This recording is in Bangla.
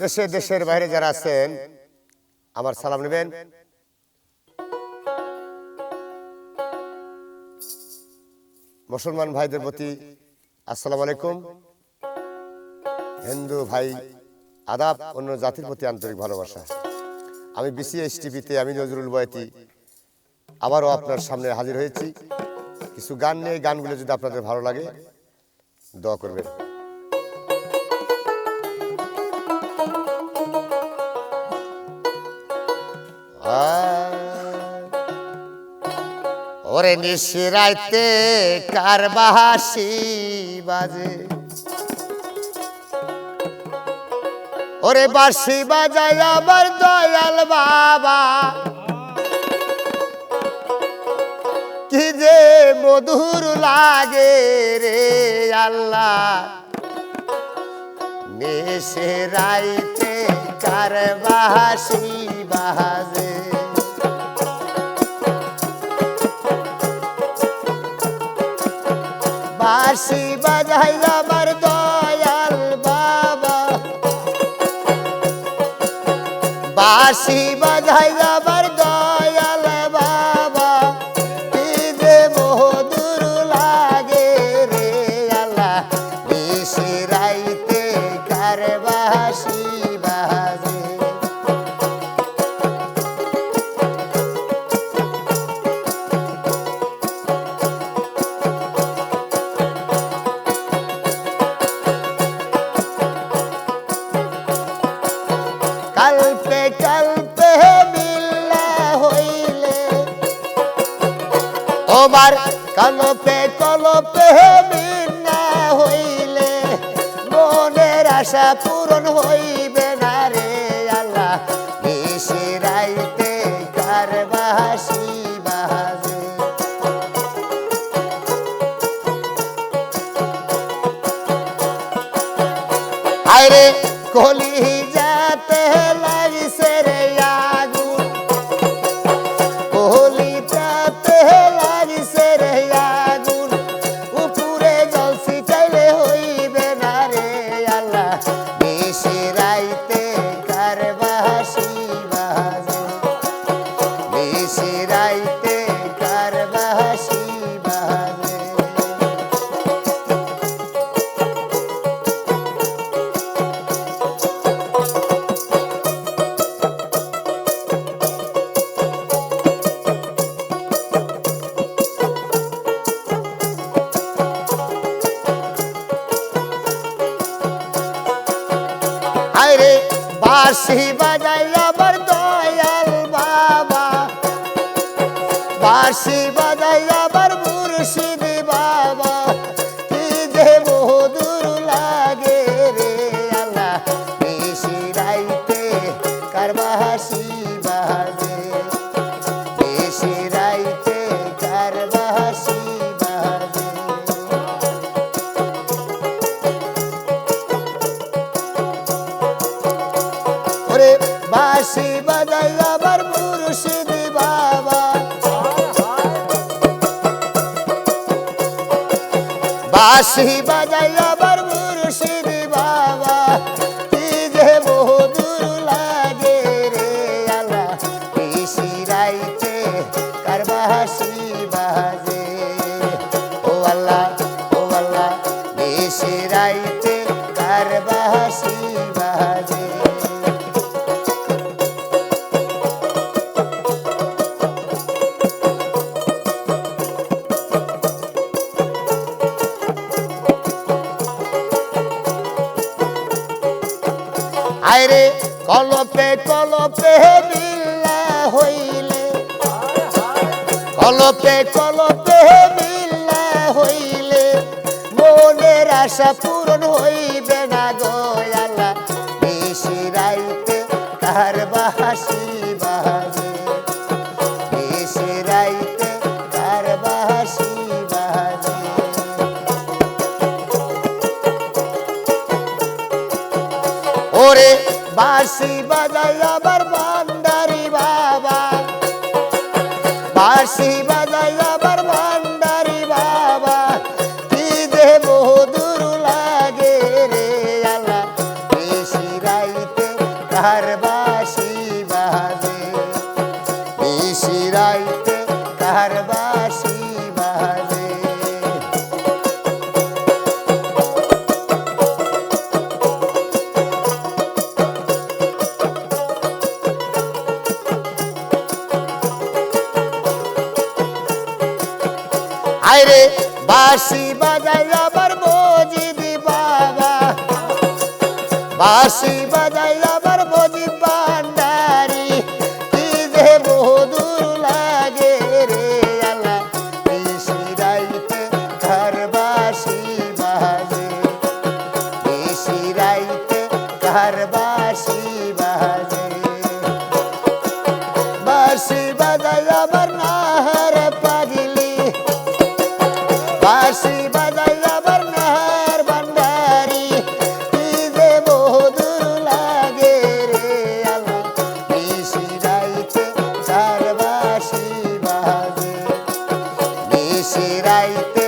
দেশে দেশের বাইরে যারা আছেন আমার সালাম নেবেন। মুসলমান ভাইদের প্রতি আসসালামু আলাইকুম। হিন্দু ভাই আদাব অন্য জাতির প্রতি আন্তরিক ভালোবাসা। আমি বিসিএস টিভিতে আমি নজরুল বয়াতি আবারও আপনার সামনে হাজির হয়েছি। কিছু গান নিয়ে গানগুলো যদি আপনাদের ভালো লাগে দোয়া করবেন। ওরে নিশিরাইতে কার বাহাসি বাজে? ওরে বাঁশি বাজায় আমার দয়াল বাবা। কি যে মধুর লাগে রে আল্লাহ। নেশে রাইতে কার বাহাসি বাজে? বাঁশি বাজাই আমার দয়াল বাবা। বাঁশি বাজাই তোমার কলপে কলপে মিল্লা হইলে মনের আশা পূরণ হইবে না রে আল্লাহ। নিশি রাইতে কার বাসি বাজে। আরে কলি যাতে বাঁশি বাজাই আবার দয়াল বাবা। বাঁশি বাঁশি বাজাই আবার মুর্শিদি বাবা। বাঁশি বাজাই আবার মুর্শিদি বাবা। কি যে মধুর লাগে রে আল্লাহ বেশি রাইতে কার বাঁশি বাজে। ও আল্লাহ ও আল্লাহ বেশি রাইতে আইরে কলপে কলপে মিল্লা হইলে। কলপে কলপে মিল্লা হইলে, মনের আশা পূরণ হইবে না গয়ালা বেশি রাইতে কার বাহাসি বাজে। বেশি রাইতে কার বাহাসি বাজে। ওরে বাঁশি বাজাই আবার ভান্ডারি বাবা বাঁশি হায়রে বাঁশি বাজাই আবার দি বাবা বাসি বাজাই আবার মজিদ পান্ডারি কি যে বহুদূর লাগে রে আলা বেশি রাইতে ঘর বাসি বাজে। বেশি রাইতে ঘর বাসি সেরাইতে